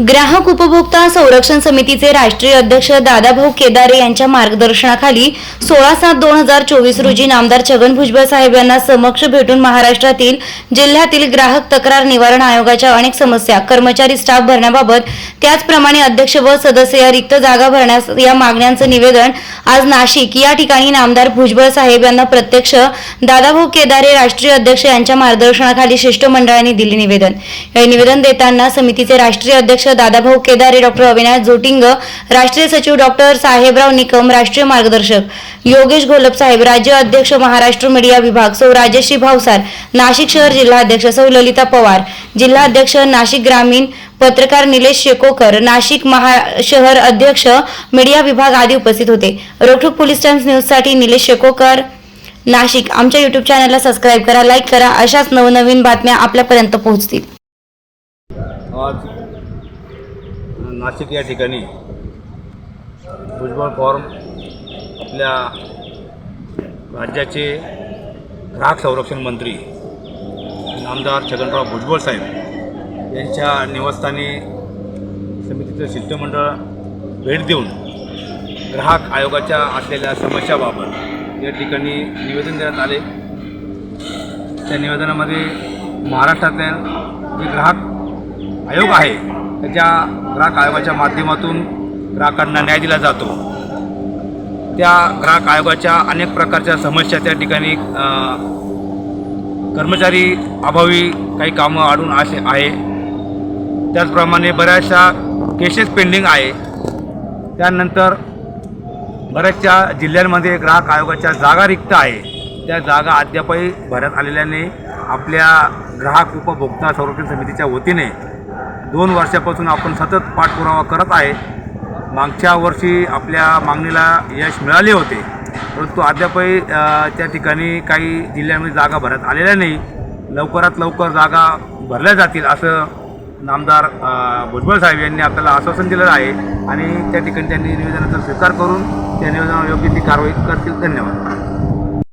ग्राहक उपभोक्ता संरक्षण समितीचे राष्ट्रीय अध्यक्ष दादाभाऊ केदारे यांच्या मार्गदर्शनाखाली सोळा सात दोन हजार चोवीस रोजी नामदार छगन भुजबळ साहेब यांना समक्ष भेटून महाराष्ट्रातील जिल्ह्यातील ग्राहक तक्रार निवारण आयोगाच्या अनेक समस्या कर्मचारी स्टाफ भरण्याबाबत त्याचप्रमाणे अध्यक्ष व सदस्य या रिक्त जागा भरण्यास या मागण्यांचं निवेदन आज नाशिक या ठिकाणी नामदार भुजबळ साहेब यांना प्रत्यक्ष दादाभाऊ केदारे राष्ट्रीय अध्यक्ष यांच्या मार्गदर्शनाखाली शिष्टमंडळाने दिले निवेदन. हे निवेदन देताना समितीचे राष्ट्रीय अध्यक्ष दादाभाऊ केदारे डॉक्टर अविनाश जोटिंग राष्ट्रीय सचिव डॉक्टर साहेबराव निकम राष्ट्रीय मार्गदर्शक योगेश घोलप साहेब राज्य अध्यक्ष महाराष्ट्र मीडिया विभाग सौ राजश्री भावसार नाशिक शहर जिल्हाध्यक्ष सौ ललिता पवार जिल्हाध्यक्ष नाशिक ग्रामीण पत्रकार निलेश शेकोकर नाशिक महा शहर अध्यक्ष मीडिया विभाग आदी उपस्थित होते. रोखोक पोलीस टाइम्स न्यूजसाठी निलेश शेकोकर नाशिक. आमच्या यूट्यूब चॅनलला सबस्क्राईब करा लाईक करा. अशाच नवनवीन बातम्या आपल्यापर्यंत पोहोचतील. आज नाशिक या ठिकाणी भुजबळ फॉर्म आपल्या राज्याचे ग्राहक संरक्षण मंत्री आमदार छगनराव भुजबळ साहेब यांच्या निवासस्थानी समितीचं शिष्टमंडळ भेट देऊन ग्राहक आयोगाच्या असलेल्या समस्याबाबत या ठिकाणी निवेदन देण्यात आले. त्या निवेदनामध्ये महाराष्ट्रातील जे ग्राहक आयोग आहे त्याच्या ग्राहक आयोगाच्या माध्यमातून ग्राहकांना न्याय दिला जातो त्या ग्राहक आयोगाच्या अनेक प्रकारच्या समस्या त्या ठिकाणी कर्मचारी अभावी काही कामं अडून असे आहे. त्याचप्रमाणे बऱ्याचशा केसेस पेंडिंग आहे. त्यानंतर बऱ्याचशा जिल्ह्यांमध्ये ग्राहक आयोगाच्या जागा रिक्त आहे. त्या जागा अद्यापही भरत आलेल्याने आपल्या ग्राहक उपभोक्ता संरक्षण समितीच्या वतीने दोन वर्षापासून आपण सतत पाठपुरावा करत आहे. मागच्या वर्षी आपल्या मागणीला यश मिळाले होते. परंतु अद्यापही त्या ठिकाणी काही जिल्ह्यांमध्ये जागा भरत आलेल्या नाही. लवकरात लवकर जागा भरल्या जातील असं नामदार भुजबळ साहेब यांनी आपल्याला आश्वासन दिलेलं आहे आणि त्या ठिकाणी त्यांनी निवेदनाचा स्वीकार करून त्या निवेदनावर योग्य ती कारवाई करतील. धन्यवाद.